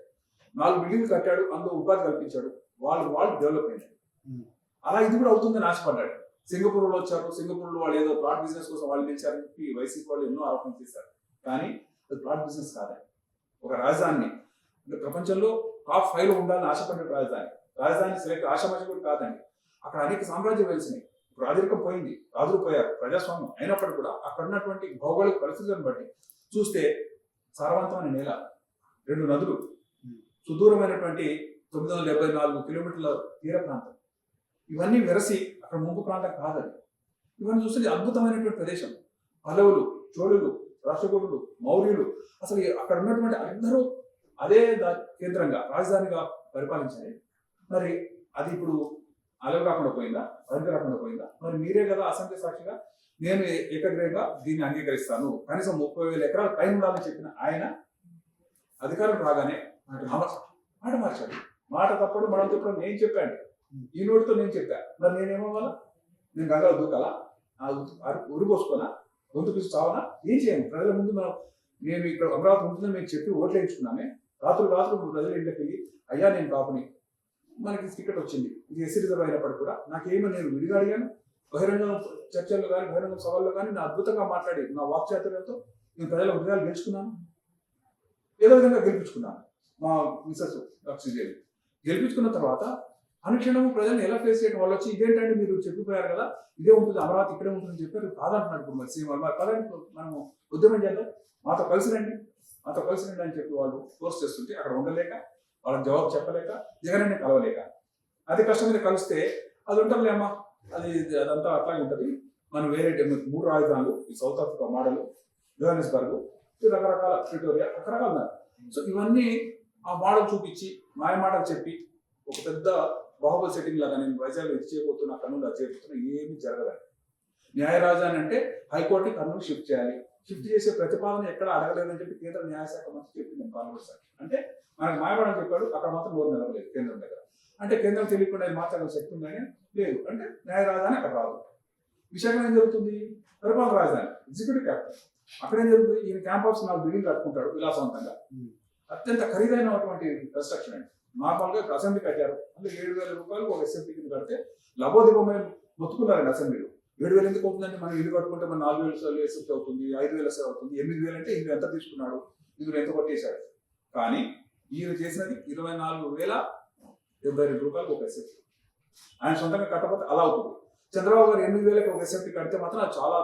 నాలుగు బిల్డింగ్లు కట్టాడు అందులో ఉపాధి కల్పించాడు. వాళ్ళు వాళ్ళు డెవలప్ Hmm. అలా ఇది కూడా అవుతుందని ఆశపడ్డాడు. సింగపూర్లో వచ్చారు. సింగపూర్లో వాళ్ళు ఏదో ప్లాట్ బిజినెస్ కోసం వాళ్ళు పిలిచారని చెప్పి వైసీపీ వాళ్ళు ఎన్నో ఆరోపణలు చేశారు. కానీ అది ప్లాట్ బిజినెస్ కాదండి ఒక రాజధాని. అంటే ప్రపంచంలో టాప్ ఫైవ్లో ఉండాలని ఆశపడిన రాజధాని. రాజధాని సెలెక్ట్ ఆశామాష కూడా కాదండి. అక్కడ అనేక సామ్రాజ్యం వెలిసినాయి. రాజరికం పోయింది. రాజులు పోయారు. ప్రజాస్వామ్యం అయినప్పటికీ కూడా అక్కడ ఉన్నటువంటి భౌగోళిక పరిస్థితులను బట్టి చూస్తే సారవంతమైన నేల రెండు నదులు సుదూరమైనటువంటి తొమ్మిది వందల డెబ్బై నాలుగు కిలోమీటర్ల తీర ప్రాంతం. ఇవన్నీ వెరసి అక్కడ ముంపు ప్రాంతం కాదని ఇవన్నీ చూస్తే అద్భుతమైనటువంటి ప్రదేశం. పల్లవులు చోళులు రాష్ట్రకూటులు మౌర్యులు. అసలు అక్కడ ఉన్నటువంటి అందరూ అదే కేంద్రంగా రాజధానిగా పరిపాలించారు. మరి అది ఇప్పుడు అలవి కాకుండా పోయిందా? అదుపు రాకుండా పోయిందా? మరి మీరే కదా అసంఖ్య సాక్షిగా. నేను ఏ- ఏకగ్రీయంగా దీన్ని అంగీకరిస్తాను. కనీసం ముప్పై వేల ఎకరాల పైన ఉండాలని చెప్పిన ఆయన అధికారం రాగానే మాట మార్చాడు. మాట తప్పుడు మనం తప్పుడు నేను చెప్పాను. ఈ నోటితో నేను చెప్పా. మరి నేనేమవ్వాలా? నేను గంగలో దూకాలా? ఆ గొంతు పిసి చావనా? ఏం చేయను ప్రజల ముందు మనం నేను ఇక్కడ అమరావతి ఉంటుందని మేము చెప్పి ఓట్లు వేయించుకున్నామే. రాత్రులు రాత్రులు ప్రజల ఇంట్లోకి వెళ్ళి అయ్యా నేను కాపుని. మనకి టికెట్ వచ్చింది. ఇది ఎస్సీ రిజర్వ్ అయినప్పటికీ కూడా నాకేమో నేను విడిగా అడిగాను. బహిరంగ చర్చల్లో కానీ బహిరంగ సవాల్లో కానీ నేను అద్భుతంగా మాట్లాడి నా వాక్చాతుర్యంతో నేను ప్రజల హృదయాలు గెలుచుకున్నాను. ఏదో విధంగా గెలిపించుకున్నాను. మా మిసెస్ లక్ష్మీదేవి గెలిపించుకున్న తర్వాత అనుక్షణము ప్రజలను ఎలా ఫేస్ చేయడం వాళ్ళు వచ్చి ఇదేంటంటే మీరు చెప్పిపోయారు కదా ఇదే ఉంటుంది అమరావతి ఇక్కడే ఉంటుందని చెప్పారు. కాదంటున్నారు ఇప్పుడు మరి సేమ్ వాళ్ళు. పదండి మనము ఉద్యమం చేద్దాం. మాతో కలిసి రండి. మాతో కలిసి రండి అని చెప్పి వాళ్ళు ఫోర్స్ చేస్తుంటే అక్కడ ఉండలేక వాళ్ళకి జవాబు చెప్పలేక జగన్ కలవలేక. అది కష్టం కలిస్తే అది ఉంటుందిలే అమ్మా. అది అదంతా అట్లాగే ఉంటుంది. మనం వేరే మూడు రాజధానులు ఈ సౌత్ ఆఫ్రికా మోడల్ జోహానిస్బర్గ్ రకరకాల ప్రిటోరియా రకరకాల ఉన్నారు సో ఇవన్నీ ఆ మోడల్ చూపించి మాయ మాటలు చెప్పి ఒక పెద్ద బాహుబలి సెట్టింగ్ లాగా నేను వైజాగ్ ఇది చేయబోతున్నా కర్నూలు అది చేయబోతున్నా ఏమీ జరగదు న్యాయ రాజధాని అంటే హైకోర్టు కర్నూలు షిఫ్ట్ చేయాలి. షిఫ్ట్ చేసే ప్రతిపాదన ఎక్కడ అడగలేదని చెప్పి కేంద్ర న్యాయశాఖ మంత్రి చెప్పింది కాంగ్రెస్ అంటే మనకు మాయమాడని చెప్పాడు అక్కడ మాత్రం నోరు నిలవలేదు కేంద్రం దగ్గర. అంటే కేంద్రం తెలియకుండా మాట్లాడే శక్తి ఉందని లేదు. అంటే న్యాయ రాజధాని అక్కడ రాదు. విశాఖలో ఏం జరుగుతుంది? పరిపాలన రాజధాని ఎగ్జిక్యూటివ్ క్యాపిటల్ అక్కడ ఏం జరుగుతుంది? ఈయన క్యాంపస్ నాలుగు బిల్డింగ్ కట్టుకుంటాడు విలాసవంతంగా. అత్యంత ఖరీదైనటువంటి కన్స్ట్రక్షన్ అండి. నార్మల్గా అసెంబ్లీ కట్టారు. అంటే ఏడు వేల రూపాయలు ఒక అసెంబ్లీ కింద కడితే లబోదిబోమని మొత్తుకున్నారండి అసెంబ్లీలో. ఏడు వేలు ఎందుకు అవుతుందండి? మనం ఇల్లు కట్టుకుంటే మన నాలుగు వేలు ఎసెప్ట్ అవుతుంది ఐదు వేలు సార్ అవుతుంది ఎనిమిది వేలు అంటే ఇందులో ఎంత తీసుకున్నాడు? ఇందులో ఎంత కొట్టేశాడు? కానీ ఈయన చేసినది ఇరవై నాలుగు వేల డెబ్బై రెండు రూపాయలు ఒక ఎస్ఎఫ్టీ ఆయన సొంతంగా కట్టకపోతే అలా అవుతుంది. చంద్రబాబు గారు ఎనిమిది వేలకు ఒక ఎస్ఎఫ్టీ కడితే మాత్రం అది చాలా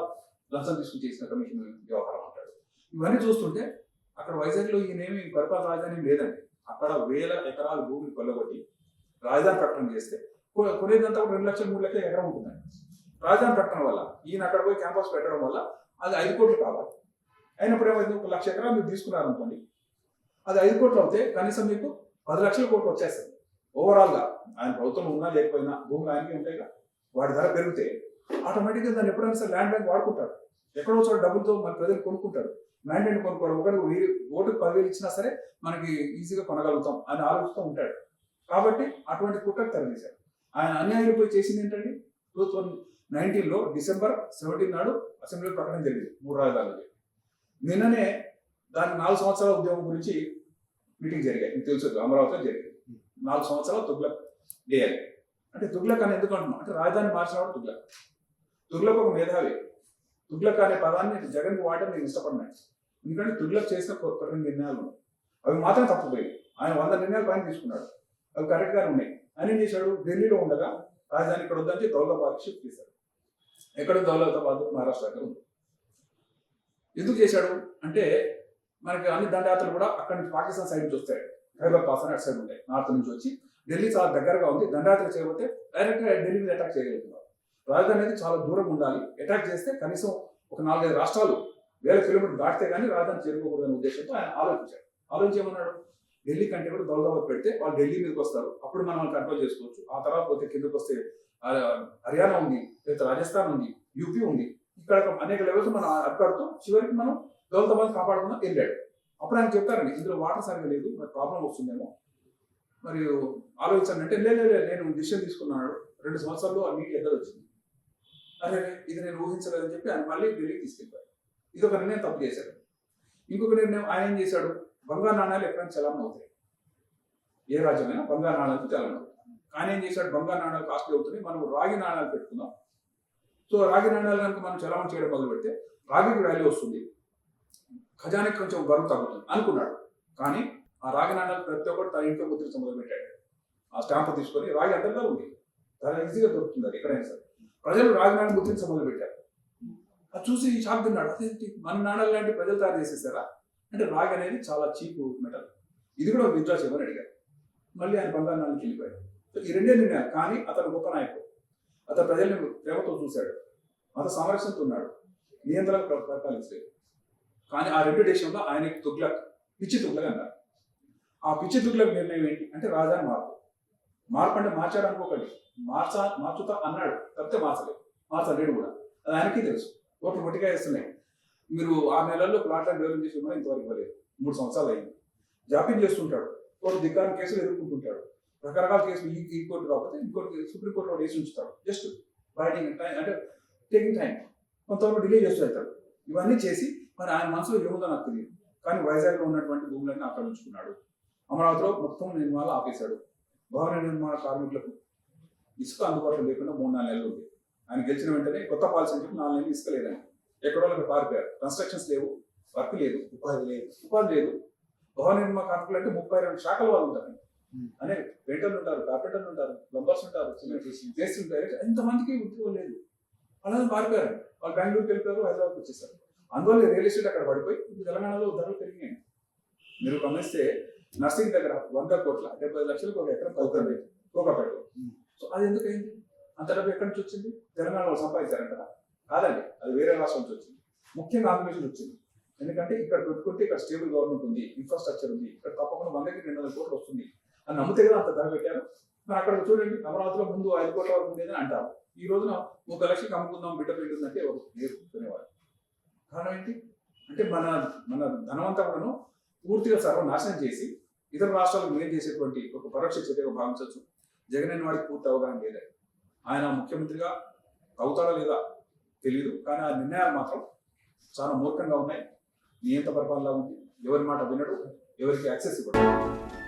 లంచం తీసుకుని చేసిన కమిషన్ వ్యవహారం అంటాడు. ఇవన్నీ చూస్తుంటే అక్కడ వైజాగ్లో ఈయనేమి పరిపాలన రాజధాని లేదండి. అక్కడ వేల ఎకరాల భూమిని కొల్లగొట్టి రాజధాని ప్రకటన చేస్తే కొనేదంతా కూడా రెండు లక్షలు మూడు లక్షల ఎకరం ఉంటుందండి. రాజధాని ప్రకటన వల్ల ఈయన అక్కడ పోయి క్యాంపస్ పెట్టడం వల్ల అది ఐదు కోట్లు కావాలి. అయినప్పుడు ఏమైంది? ఒక లక్ష ఎకరాలు మీరు తీసుకున్నారనుకోండి అది ఐదు కోట్లు అవుతే కనీసం మీకు పది లక్షల కోట్లు వచ్చేస్తుంది ఓవరాల్గా ఆయన ప్రభుత్వం ఉన్నా లేకపోయినా భూములు ఆయనకి ఉంటాయి కదా వాటి ధర పెరిగితే ఆటోమేటిక్గా దాన్ని ఎప్పుడైనా సరే ల్యాండ్ బ్యాంక్ వాడుకుంటారు. ఎక్కడో చోట డబ్బులతో మన ప్రజలు కొనుక్కుంటారు. మ్యాండేట్ కొనుక్కోవడం ఒకటి వెయ్యి ఓటుకు పదివేలు ఇచ్చినా సరే మనకి ఈజీగా కొనగలుగుతాం అని ఆలోచిస్తూ ఉంటాడు. కాబట్టి అటువంటి కుట్రకు తరలిశారు ఆయన అన్యాయం పోయి చేసింది ఏంటంటే టూ థౌజండ్ నైన్టీన్లో డిసెంబర్ సెవెంటీన్ నాడు అసెంబ్లీ ప్రకటన జరిగింది. మూడు రాజధానులు నిన్ననే దాని నాలుగు సంవత్సరాల ఉద్యమం గురించి మీటింగ్ జరిగాయి. మీకు తెలుసు అమరావతిలో జరిగింది. నాలుగు సంవత్సరాలు తుగ్లక్ చేయాలి. అంటే తుగ్లక్ అని ఎందుకు అంటున్నాం? అంటే రాజధాని మార్చినవాడు తుగ్లక్. తుగ్లక్ ఒక మేధావి. తుగ్లక్ అనే పదాన్ని జగన్ వాడడం నేను ఇష్టపడినాను ఎందుకంటే తుగ్లక్ చేసిన కొ- కొన్ని నిర్ణయాలు అవి మాత్రం తప్పుపోయాయి. ఆయన వంద నిర్ణయాలు పైన తీసుకున్నాడు. అవి కరెక్ట్ గానే ఉన్నాయి. ఆయన ఏం చేశాడు? ఢిల్లీలో ఉండగా రాజధాని ఇక్కడ వద్దని దౌలతాబాద్ షిఫ్ట్ చేశాడు. ఎక్కడ దౌలతాబాద్ మహారాష్ట్ర ఉంది. ఎందుకు చేశాడు? అంటే మనకి అన్ని దండయాత్రలు కూడా అక్కడ నుంచి పాకిస్తాన్ సైడ్ నుంచి వస్తాయి. ఖైబర్ పాస్ అని అటు సైడ్ ఉంటాయి. నార్త్ నుంచి వచ్చి. ఢిల్లీ చాలా దగ్గరగా ఉంది. దండయాత్ర చేయకపోతే డైరెక్ట్గా ఢిల్లీ మీద అటాక్ చేయగలుగుతున్నారు రాజధాని అనేది చాలా దూరం ఉండాలి. అటాక్ చేస్తే కనీసం ఒక నాలుగైదు రాష్ట్రాలు వేల కిలోమీటర్లు దాటితే కానీ రాజధాని చేరుకోకూడదనే ఉద్దేశంతో ఆయన ఆలోచించాడు. ఆలోచించేమన్నాడు? ఢిల్లీ కంటే కూడా దౌలదాబాద్ పెడితే వాళ్ళు ఢిల్లీ మీదకి వస్తారు. అప్పుడు మనం కంట్రోల్ చేసుకోవచ్చు. ఆ తర్వాత పోతే కిందకు వస్తే హర్యానా ఉంది లేదా రాజస్థాన్ ఉంది యూపీ ఉంది. ఇక్కడ అనేక లెవెల్స్ మనం అడ్డుపడుతూ చివరికి మనం దౌలతాబాద్ కాపాడుకుందాం వెళ్ళాడు. అప్పుడు ఆయన చెప్తారండి ఇందులో వాటర్ సరిగా లేదు మరి ప్రాబ్లం వస్తుందేమో. మరియు ఆలోచించాలంటే లేదు లేదు నేను డిసిషన్ తీసుకున్నాడు రెండు సంవత్సరాల్లో ఆ నీటి ఎద్దరు వచ్చింది. అరే ఇది నేను ఊహించలేదని చెప్పి ఆయన మళ్ళీ ఢిల్లీకి తీసుకెళ్ళాడు ఇది ఒక నిర్ణయం తప్పు చేశాడు. ఇంకొక నిర్ణయం ఆయన ఏం చేశాడు? బంగారు నాణాలు ఎక్కడైనా చలామణి అవుతాయి. ఏ రాజ్యమైనా బంగారు నాణాలకు చలామణి అవుతాయి. ఆయన ఏం చేశాడు? బంగారు నాణాలు కాస్ట్లీ అవుతున్నాయి. మనం రాగి నాణాలు పెట్టుకుందాం. సో రాగి నాణాలు కనుక మనం చలామణి చేయడం మొదలు పెడితే రాగికి వాల్యూ వస్తుంది. ఖజానాకి కొంచెం బరువు తగ్గుతుంది అనుకున్నాడు. కానీ ఆ రాగి నాణాలు ప్రతి ఒక్కరు తన ఇంట్లో ముద్రించడం మొదలు పెట్టాడు ఆ స్టాంప్ తీసుకొని రాగి అందరిలో ఉంది. చాలా ఈజీగా దొరుకుతుంది అది ఎక్కడైనా సరే. ప్రజలు రాగి గుర్తించి ముద్రించడం మొదలు పెట్టారు. అది చూసి షాక్ తిన్నాడు అదేంటి మన నాణాలు లాంటి ప్రజలు తయారు చేసేసారా? అంటే రాగి అనేది చాలా చీప్ మెటల్. ఇది కూడా విత్డ్రా చేయమని అడిగారు మళ్ళీ ఆయన బంగారు వెళ్ళిపోయాడు ఈ రెండే నిర్ణయాలు. కానీ అతను గొప్ప నాయకుడు. అతను ప్రజల్ని ప్రేమతో చూశాడు. మత సంరక్షణతో ఉన్నాడు. నియంత్రణ పరిపాలించలేదు కానీ ఆ రెండు దేశంలో ఆయనకి తుగ్లక్ పిచ్చి తుగ్లక్ అన్నారు. ఆ పిచ్చి తుగ్లక్ నిర్ణయం ఏంటి? అంటే రాజధాని మార్పు. మార్పండి మార్చాడు అనుకోకండి మార్చా మార్చుతా అన్నాడు. తప్పితే మార్చలేదు. మార్చలేడు కూడా. అది ఆయనకి తెలుసు. ఓట్లు మొట్టిగా వేస్తున్నాయి. మీరు ఆరు నెలల్లో ప్లాట్లను డెవలప్ చేసి ఉన్నా ఇంతవరకు ఇవ్వలేదు. మూడు సంవత్సరాలు అయింది. జాప్యం చేస్తుంటాడు. కోర్టు దిగ్గాని కేసులు ఎదుర్కొంటుంటాడు. రకరకాల కేసులు ఈ ఈ కోర్టు కాకపోతే ఇంకోటి సుప్రీంకోర్టులో వేసి ఉంచుతాడు. జస్ట్ రైటింగ్ టైం అంటే టేకింగ్ టైం కొంతవరకు డిలే చేస్తూ వెళ్తాడు. ఇవన్నీ చేసి మరి ఆయన మనసులో ఏముందో నాకు తెలియదు. కానీ వైజాగ్లో ఉన్నటువంటి భూములన్నీ ఆక్రమించుకున్నాడు అమరావతిలో మొత్తం నిర్మాణాలు ఆపేశాడు. భవన నిర్మాణ కార్మికులకు ఇసుక అందుబాటులో లేకుండా మూడు నాలుగు నెలలు ఉంది. ఆయన గెలిచిన వెంటనే కొత్త పాలసీ చెప్పి నాలుగు నెలలు ఇసుకలేదని ఎక్కడో అక్కడ పారిపోయారు. కన్స్ట్రక్షన్స్ లేవు వర్క్ లేదు. ఉపాధి లేదు. ఉపాధి లేదు. భవన నిర్మాణ కార్మికులు అంటే ముప్పై రెండు శాఖల వాళ్ళు ఉంటారు. అనే పెయింటర్లు ఉంటారు కార్పెంటర్లు ఉంటారు ప్లంబర్స్ ఉంటారు చేసి ఉంటారు. ఎంతమందికి ఉద్యోగం లేదు. అలాగే పారిపోయారు. వాళ్ళు బెంగళూరుకి వెళ్ళిపోయారు హైదరాబాద్కి వచ్చేసారు. అందువల్ల రియల్ ఎస్టేట్ అక్కడ పడిపోయి ఇప్పుడు తెలంగాణలో ధరలు పెరిగాయి మీరు గమనిస్తే నర్సింగ్ దగ్గర వంద కోట్ల డెబ్బై లక్షలకు ఒక ఎకరం పలుకుంది కోకపేట Hmm. సో అది ఎందుకు అయింది అంత డబ్బు ఎక్కడి నుంచి వచ్చింది? తెలంగాణ వాళ్ళు సంపాదించారంట. కాదండి అది వేరే రాష్ట్రం నుంచి వచ్చింది. ముఖ్యంగా ఆంధ్రప్రదేశ్ వచ్చింది. ఎందుకంటే ఇక్కడ పెట్టుకుంటే ఇక్కడ స్టేబుల్ గవర్నమెంట్ ఉంది ఇన్ఫ్రాస్ట్రక్చర్ ఉంది. ఇక్కడ తప్పకుండా వందకి రెండు వందల కోట్లు వస్తుంది. అని నమ్మితే కదా అంత ధర పెట్టారు. మరి అక్కడ చూడండి అమరావతిలో ముందు ఐదు కోట్ల వరకు ఉండేదని అంటారు. ఈ రోజున ముప్పై లక్షలకు అమ్ముకుందాం బిడ్డ ఎవరు లేరు కొనేవారు కారణం ఏంటి? అంటే మన మన ధనవంతకులను పూర్తిగా సర్వనాశనం చేసి ఇతర రాష్ట్రాలకు మేలు చేసేటువంటి ఒక పరోక్ష చర్యగా భావించవచ్చు. జగన్ అనే వాడికి పూర్తి అవగాహన లేదా. ఆయన ముఖ్యమంత్రిగా అవుతాడా లేదా తెలియదు కానీ ఆ నిర్ణయాలు మాత్రం చాలా మూర్ఖంగా ఉన్నాయి. నియంత పరిపాలనలా ఉంది? ఎవరి మాట వినడు ఎవరికి యాక్సెస్ ఇవ్వడం.